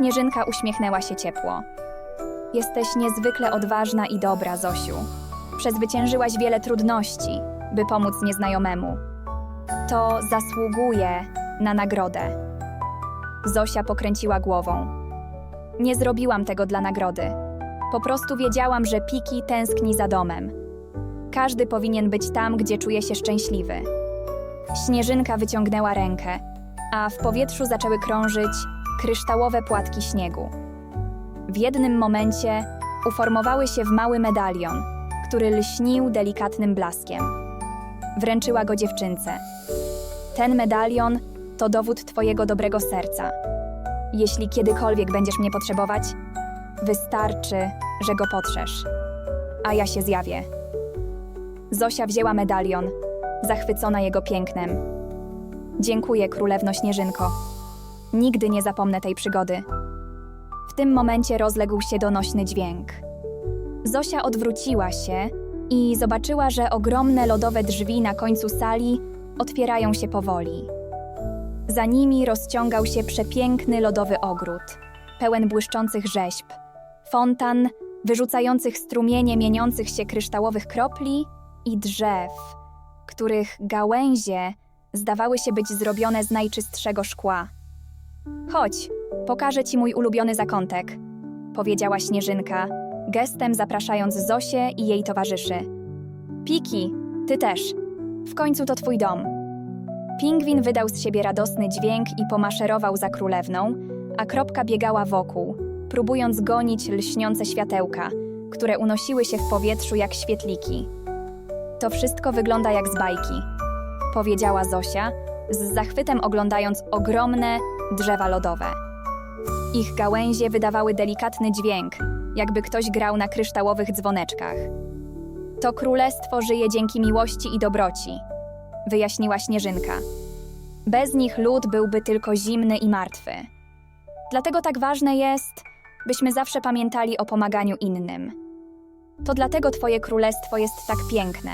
Śnieżynka uśmiechnęła się ciepło. Jesteś niezwykle odważna i dobra, Zosiu. Przezwyciężyłaś wiele trudności, by pomóc nieznajomemu. To zasługuje na nagrodę. Zosia pokręciła głową. Nie zrobiłam tego dla nagrody. Po prostu wiedziałam, że Piki tęskni za domem. Każdy powinien być tam, gdzie czuje się szczęśliwy. Śnieżynka wyciągnęła rękę, a w powietrzu zaczęły krążyć kryształowe płatki śniegu. W jednym momencie uformowały się w mały medalion, który lśnił delikatnym blaskiem. Wręczyła go dziewczynce. Ten medalion to dowód Twojego dobrego serca. Jeśli kiedykolwiek będziesz mnie potrzebować, wystarczy, że go potrzesz, a ja się zjawię. Zosia wzięła medalion, zachwycona jego pięknem. Dziękuję, królewno Śnieżynko. Nigdy nie zapomnę tej przygody. W tym momencie rozległ się donośny dźwięk. Zosia odwróciła się i zobaczyła, że ogromne lodowe drzwi na końcu sali otwierają się powoli. Za nimi rozciągał się przepiękny lodowy ogród, pełen błyszczących rzeźb, fontan, wyrzucających strumienie mieniących się kryształowych kropli i drzew, których gałęzie zdawały się być zrobione z najczystszego szkła. Chodź, pokażę ci mój ulubiony zakątek, powiedziała Śnieżynka, gestem zapraszając Zosię i jej towarzyszy. Piki, ty też. W końcu to twój dom. Pingwin wydał z siebie radosny dźwięk i pomaszerował za królewną, a kropka biegała wokół, próbując gonić lśniące światełka, które unosiły się w powietrzu jak świetliki. To wszystko wygląda jak z bajki, powiedziała Zosia, z zachwytem oglądając ogromne drzewa lodowe. Ich gałęzie wydawały delikatny dźwięk, jakby ktoś grał na kryształowych dzwoneczkach. To królestwo żyje dzięki miłości i dobroci, wyjaśniła Śnieżynka. Bez nich lud byłby tylko zimny i martwy. Dlatego tak ważne jest, byśmy zawsze pamiętali o pomaganiu innym. To dlatego twoje królestwo jest tak piękne,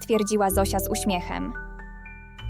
stwierdziła Zosia z uśmiechem.